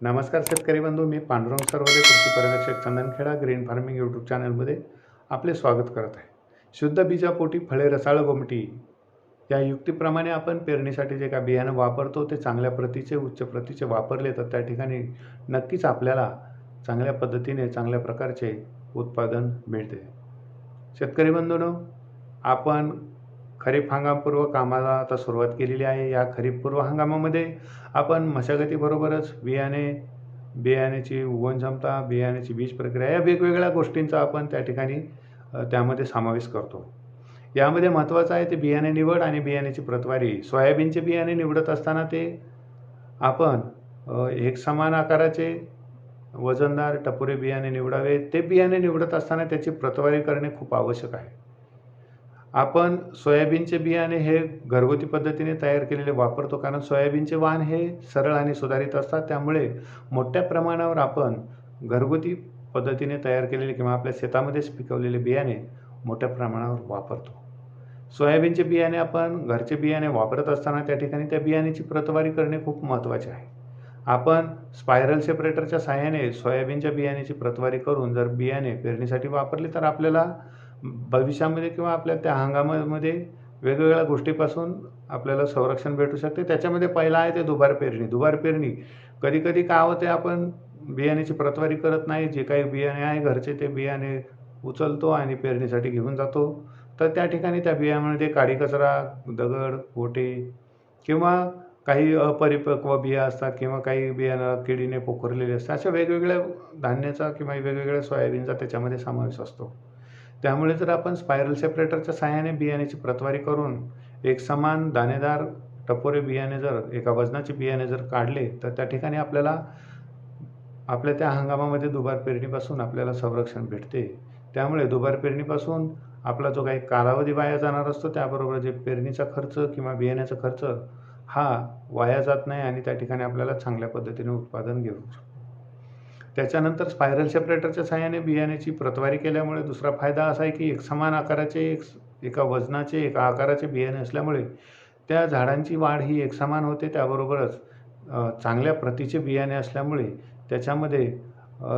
नमस्कार शेतकरी बंधू मी पांडुरंग सरवदे कृषी पर्यवेक्षक चंदनखेडा ग्रीन फार्मिंग यूट्यूब चॅनलमध्ये आपले स्वागत करत आहे. शुद्ध बीजापोटी फळे रसाळ गोमटी या युक्तीप्रमाणे आपण पेरणीसाठी जे काय बियाणं वापरतो ते चांगल्या प्रतीचे उच्च प्रतीचे वापरले तर त्या ठिकाणी नक्कीच आपल्याला चांगल्या पद्धतीने चांगल्या प्रकारचे उत्पादन मिळते. शेतकरी बंधूंनो आपण खरीप हंगामपूर्व कामाला आता सुरुवात केलेली आहे. या खरीपपूर्व हंगामामध्ये आपण मशागतीबरोबरच बियाणे बियाण्याची उगवण क्षमता बियाण्याची बीज प्रक्रिया या वेगवेगळ्या गोष्टींचा आपण त्या ठिकाणी त्यामध्ये समावेश करतो. यामध्ये महत्त्वाचं आहे ते बियाणे निवड आणि बियाण्याची प्रतवारी. सोयाबीनचे बियाणे निवडत असताना ते आपण एक समान आकाराचे वजनदार टपोरे बियाणे निवडावे. ते बियाणे निवडत असताना त्याची प्रतवारी करणे खूप आवश्यक आहे. आपण सोयाबीनचे बियाणे हे घरगुती पद्धतीने तयार केलेले वापरतो कारण सोयाबीनचे वाण हे सरळ आणि सुधारित असतात. त्यामुळे मोठ्या प्रमाणावर आपण घरगुती पद्धतीने तयार केलेले किंवा आपल्या शेतामध्येच पिकवलेले बियाणे मोठ्या प्रमाणावर वापरतो. सोयाबीनचे बियाणे आपण घरचे बियाणे वापरत असताना त्या ठिकाणी त्या बियाण्याची प्रतवारी करणे खूप महत्त्वाचे आहे. आपण स्पायरल सेपरेटरच्या सहाय्याने सोयाबीनच्या बियाण्याची प्रतवारी करून जर बियाणे पेरणीसाठी वापरले तर आपल्याला भविष्यामध्ये किंवा आपल्या त्या हंगामामध्ये वेगवेगळ्या गोष्टीपासून आपल्याला संरक्षण भेटू शकते. त्याच्यामध्ये पहिला आहे ते दुबार पेरणी. दुबार पेरणी कधी कधी काय होते आपण बियाण्याची प्रतवारी करत नाही. जे काही बियाणे आहे घरचे ते बियाणे उचलतो आणि पेरणीसाठी घेऊन जातो. तर त्या ठिकाणी त्या बियाण्यामध्ये काडी कचरा दगड गोटे किंवा काही अपरिपक्व बिया असतात किंवा काही बियाणं किडीने पोखरलेले असतात. अशा वेगवेगळ्या धान्याचा किंवा वेगवेगळ्या सोयाबीनचा त्याच्यामध्ये समावेश असतो. त्यामुळे जर आपण स्पायरल सेपरेटरच्या सहाय्याने बियाण्याची प्रतवारी करून एक समान दाणेदार टपोरे बियाणे जर एका वजनाचे बियाणे जर काढले तर त्या ठिकाणी आपल्याला आपल्या त्या हंगामामध्ये दुबार पेरणीपासून आपल्याला संरक्षण भेटते. त्यामुळे दुबार पेरणीपासून आपला जो काही कालावधी वाया जाणार असतो त्याबरोबर जे पेरणीचा खर्च किंवा बियाण्याचा खर्च हा वाया जात नाही आणि त्या ठिकाणी आपल्याला चांगल्या पद्धतीने उत्पादन घेऊ शकतो. त्याच्यानंतर स्पायरल सेपरेटरच्या सहाय्याने बियाण्याची प्रतवारी केल्यामुळे दुसरा फायदा असा आहे की एक समान आकाराचे एक एका वजनाचे एका आकाराचे बियाणे असल्यामुळे त्या झाडांची वाढ ही एकसमान होते. त्याबरोबरच चांगल्या प्रतीचे बियाणे असल्यामुळे त्याच्यामध्ये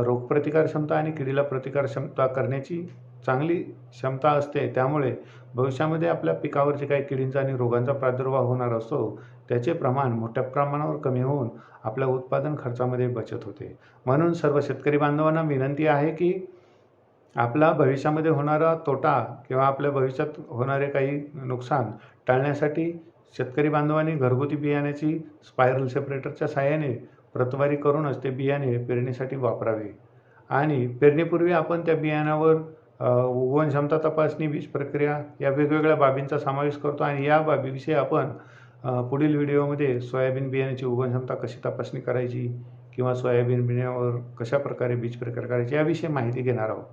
रोगप्रतिकार क्षमता आणि किडीला प्रतिकार क्षमता करण्याची चांगली क्षमता असते त्यामुळे भविष्यामध्ये आपल्या पिकावर जे काही किडींचा आणि रोगांचा प्रादुर्भाव होणार असतो त्याचे प्रमाण मोठ्या प्रमाणावर कमी होऊन आपल्या उत्पादन खर्चामध्ये बचत होते. म्हणून सर्व शेतकरी बांधवांना विनंती आहे की आपला भविष्यामध्ये होणारा तोटा किंवा आपल्या भविष्यात होणारे काही नुकसान टाळण्यासाठी शेतकरी बांधवांनी घरगुती बियाण्याची स्पायरल सेपरेटरच्या साहाय्याने प्रतवारी करूनच ते बियाणे पेरणीसाठी वापरावे. आणि पेरणीपूर्वी आपण त्या बियाण्यावर उगवण क्षमता तपासणी बीज प्रक्रिया या वेगवेगळ्या बाबींचा समावेश करतो आणि या बाबीविषयी आपण पुढील व्हिडिओमध्ये सोयाबीन बियाण्याची उगवण क्षमता कशी तपासणी करायची किंवा सोयाबीन बियाण्यावर कशा प्रकारे बीज प्रक्रिया करायची याविषयी माहिती घेणार आहोत.